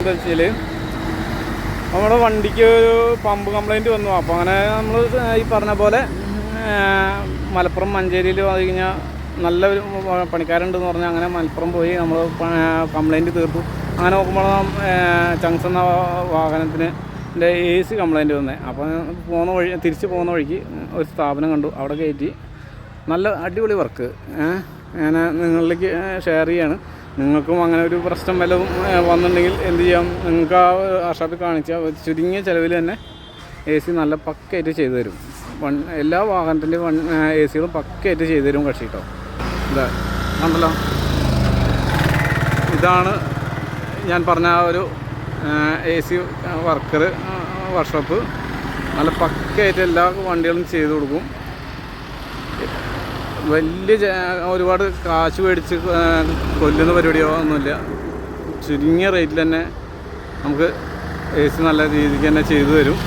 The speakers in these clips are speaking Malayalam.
എന്താ വെച്ചാൽ നമ്മുടെ വണ്ടിക്ക് ഒരു പമ്പ് കംപ്ലൈന്റ് വന്നു. അപ്പോൾ അങ്ങനെ നമ്മൾ ഈ പറഞ്ഞ പോലെ മലപ്പുറം മഞ്ചേരിയിൽ വന്നു കഴിഞ്ഞാൽ നല്ലൊരു പണിക്കാരുണ്ടെന്ന് പറഞ്ഞാൽ അങ്ങനെ മലപ്പുറം പോയി നമ്മൾ കംപ്ലൈന്റ് തീർത്തു. അങ്ങനെ നോക്കുമ്പോൾ ചങ്സ് എന്ന വാഹനത്തിന് എ സി കംപ്ലൈന്റ് വന്നേ. അപ്പോൾ പോകുന്ന വഴി തിരിച്ച് പോകുന്ന വഴിക്ക് ഒരു സ്ഥാപനം കണ്ടു. അവിടെ കയറ്റി നല്ല അടിപൊളി വർക്ക് ഞാൻ നിങ്ങളിലേക്ക് ഷെയർ ചെയ്യാണ്. നിങ്ങൾക്കും അങ്ങനെ ഒരു പ്രശ്നം വല്ലതും ഏ, വന്നിട്ടുണ്ടെങ്കിൽ എന്ത് ചെയ്യാം? നിങ്ങൾക്ക് ആ വർഷോപ്പിൽ കാണിച്ചാൽ ചുരുങ്ങിയ ചിലവിൽ തന്നെ എ സി നല്ല പക്കയായിട്ട് ചെയ്തു തരും. വൺ എല്ലാ വാഹനത്തിന്റെയും വൺ എ സികളും പക്കയായിട്ട് ചെയ്തു തരും കക്ഷി കേട്ടോ ഇതാ ഉണ്ടല്ലോ ഇതാണ് ഞാൻ പറഞ്ഞ ആ ഒരു എ സി വർക്കർ വർക്ക്ഷോപ്പ്. നല്ല പക്കയായിട്ട് എല്ലാ വണ്ടികളും ചെയ്തു കൊടുക്കും. വലിയ ഒരുപാട് കാശ് മേടിച്ച് കൊല്ലുന്ന പരിപാടിയോ ഒന്നുമില്ല. ചുരുങ്ങിയ റേറ്റിൽ തന്നെ നമുക്ക് എ സി നല്ല രീതിക്ക് തന്നെ ചെയ്തു തരും.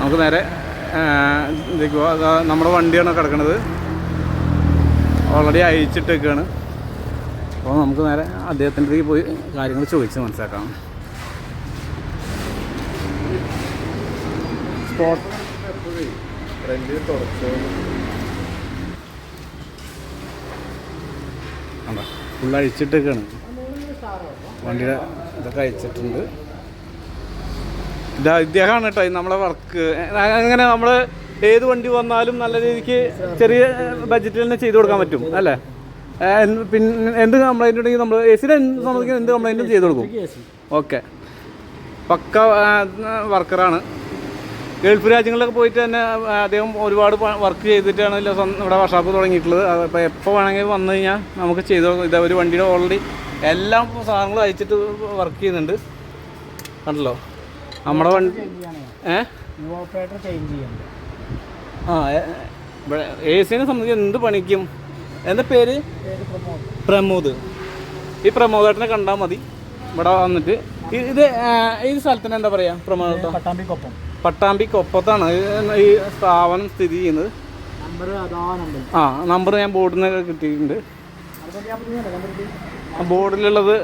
നമുക്ക് നേരെ നമ്മുടെ വണ്ടിയാണ് കിടക്കുന്നത് ഓൾറെഡി അയച്ചിട്ടേക്കാണ്. അപ്പോൾ നമുക്ക് നേരെ അദ്ദേഹത്തിന്റെ അടുത്തേക്ക് പോയി കാര്യങ്ങൾ ചോദിച്ച് മനസ്സിലാക്കാം. സ്പോട്ട് കണ്ടോ ഫുൾ അഴിച്ചിട്ടൊക്കെയാണ് വണ്ടിയുടെ ഇതൊക്കെ അയച്ചിട്ടുണ്ട് ഇതാ ഇദ്ദേഹമാണ് കേട്ടോ നമ്മളെ വർക്ക് അങ്ങനെ നമ്മൾ ഏത് വണ്ടി വന്നാലും നല്ല രീതിക്ക് ചെറിയ ബഡ്ജറ്റിൽ തന്നെ ചെയ്തു കൊടുക്കാൻ പറ്റും അല്ലേ? പിന്നെ എന്ത് കംപ്ലൈന്റ് ഉണ്ടെങ്കിൽ നമ്മൾ എ സിയുടെ സംബന്ധിക്കുന്ന എന്ത് കംപ്ലൈന്റും ചെയ്തു കൊടുക്കും. ഓക്കെ പക്ക വർക്കറാണ് ഗൾഫ് രാജ്യങ്ങളിലൊക്കെ പോയിട്ട് തന്നെ അദ്ദേഹം ഒരുപാട് വർക്ക് ചെയ്തിട്ടാണ് ഇവിടെ വർഷാപ്പ് തുടങ്ങിയിട്ടുള്ളത്. അപ്പോൾ എപ്പോൾ വേണമെങ്കിൽ വന്നു കഴിഞ്ഞാൽ നമുക്ക് ചെയ്ത്. ഇതാ ഒരു വണ്ടിയുടെ ഓൾറെഡി എല്ലാം സാധനങ്ങളും അയച്ചിട്ട് വർക്ക് ചെയ്യുന്നുണ്ട്. കണ്ടല്ലോ? നമ്മുടെ വണ്ടി ഏ? ആ എ സിനെ സംബന്ധിച്ച് എന്ത് പണിക്കും? എന്താ പേര്? പേര് പ്രമോദ്. ഈ പ്രമോദേട്ടനെ കണ്ടാൽ മതി. ഇവിടെ വന്നിട്ട്. ഇത് ഈ സ്ഥലത്തിന് എന്താ പറയുക പ്രമോദ് പട്ടാമ്പിക്കൊപ്പം പട്ടാമ്പിക്കൊപ്പത്താണ്. ഈ- ഈ സ്ഥാപനം സ്ഥിതി ചെയ്യുന്നത്. ആ നമ്പർ ഞാൻ ബോർഡിൽ നിന്ന് കിട്ടിയിട്ടുണ്ട്. ബോർഡിലുള്ളത്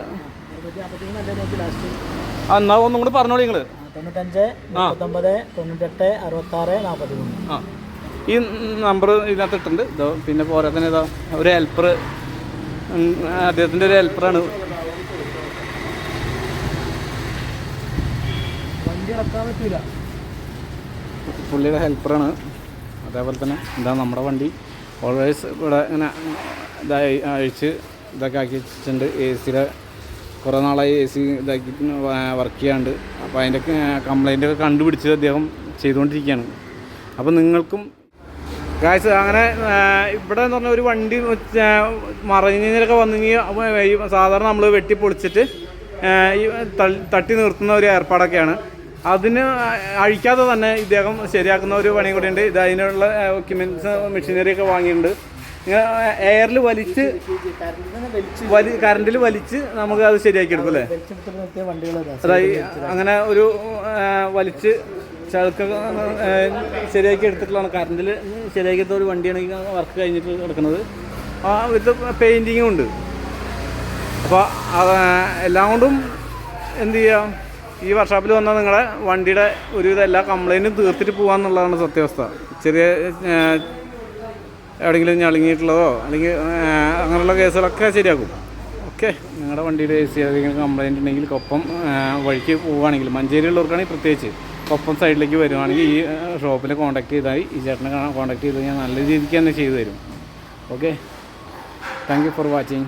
എന്നാൽ ഒന്നും കൂടി പറഞ്ഞോളൂ നിങ്ങൾ തൊണ്ണൂറ്റഞ്ച് മുപ്പത്തൊമ്പത് തൊണ്ണൂറ്റെട്ട് അറുപത്താറ് നാൽപ്പത്തി മൂന്ന് ആ ഈ നമ്പർ ഇതിനകത്ത് ഇട്ടുണ്ട് ഇതോ പിന്നെ പോരാ തന്നെ ഇതാ ഒരു ഹെൽപ്പർ അദ്ദേഹത്തിന്റെ ഒരു ഹെൽപ്പറാണ് വണ്ടി ഇറക്കാൻ പറ്റൂല. പുള്ളിയുടെ ഹെൽപ്പറാണ്. അതേപോലെ തന്നെ എന്താ നമ്മുടെ വണ്ടി. ഓൾവേസ് ഇവിടെ ഇങ്ങനെ ഇതായി അഴിച്ച് ഇതൊക്കെ ആക്കി വെച്ചിട്ടുണ്ട്. എ സിയുടെ കുറേ നാളായി എ സി ഇതാക്കി വർക്ക് ചെയ്യാണ്ട്. അപ്പോൾ അതിന്റെ കംപ്ലൈന്റ് ഒക്കെ കണ്ടുപിടിച്ച് അദ്ദേഹം ചെയ്തുകൊണ്ടിരിക്കുകയാണ്. അപ്പോൾ നിങ്ങൾക്കും കാഴ്ച അങ്ങനെ ഇവിടെ എന്ന് പറഞ്ഞാൽ ഒരു വണ്ടി മറിഞ്ഞൊക്കെ വന്നു കഴിഞ്ഞാൽ സാധാരണ നമ്മൾ വെട്ടി പൊളിച്ചിട്ട് തട്ടി നിർത്തുന്ന ഒരു ഏർപ്പാടൊക്കെയാണ്. അതിന് അഴിക്കാതെ തന്നെ ഇദ്ദേഹം ശരിയാക്കുന്ന ഒരു പണി കൂടി ഉണ്ട് ഇത് അതിനുള്ള എക്യുപ്മെന്റ്സ് മെഷീനറി ഒക്കെ വാങ്ങിയിട്ടുണ്ട്. എയറിൽ വലിച്ച് വലി കറണ്ടിൽ വലിച്ച് നമുക്ക് അത് ശരിയാക്കി എടുക്കും അല്ലേ? അങ്ങനെ ഒരു വലിച്ച് ചളുക്ക ശരിയാക്കി എടുത്തിട്ടുള്ളതാണ്. കറണ്ടിൽ ശരിയാക്കി എടുത്ത ഒരു വണ്ടിയാണ് വർക്ക് കഴിഞ്ഞിട്ട് കിടക്കുന്നത് ആ വിത്ത് പെയിന്റിങ്ങും ഉണ്ട്. അപ്പോൾ എല്ലാം കൊണ്ടും എന്ത് ചെയ്യാം? ഈ വർക്ക്ഷോപ്പിൽ വന്നാൽ നിങ്ങളെ വണ്ടിയുടെ ഒരുവിധ എല്ലാ കംപ്ലൈന്റും തീർത്തിട്ട് പോകാമെന്നുള്ളതാണ് സത്യാവസ്ഥ. ചെറിയ എവിടെയെങ്കിലും ഞളിങ്ങിയിട്ടുള്ളതോ അല്ലെങ്കിൽ അങ്ങനെയുള്ള കേസുകളൊക്കെ ശരിയാക്കും. ഓക്കെ നിങ്ങളുടെ വണ്ടിയുടെ എ സി ഏതെങ്കിലും കംപ്ലൈന്റ് ഉണ്ടെങ്കിൽ കൊപ്പം വഴിക്ക് പോവുകയാണെങ്കിൽ മഞ്ചേരിയുള്ളവർക്കാണെങ്കിൽ പ്രത്യേകിച്ച് കൊപ്പം സൈഡിലേക്ക് വരുവാണെങ്കിൽ ഈ ഷോപ്പിൽ കോൺടാക്ട് ചെയ്താൽ ഈ ചേട്ടനെ കോൺടാക്ട് ചെയ്ത് ഞാൻ നല്ല രീതിക്ക് തന്നെ ചെയ്തു തരും. Okay. Thank you for watching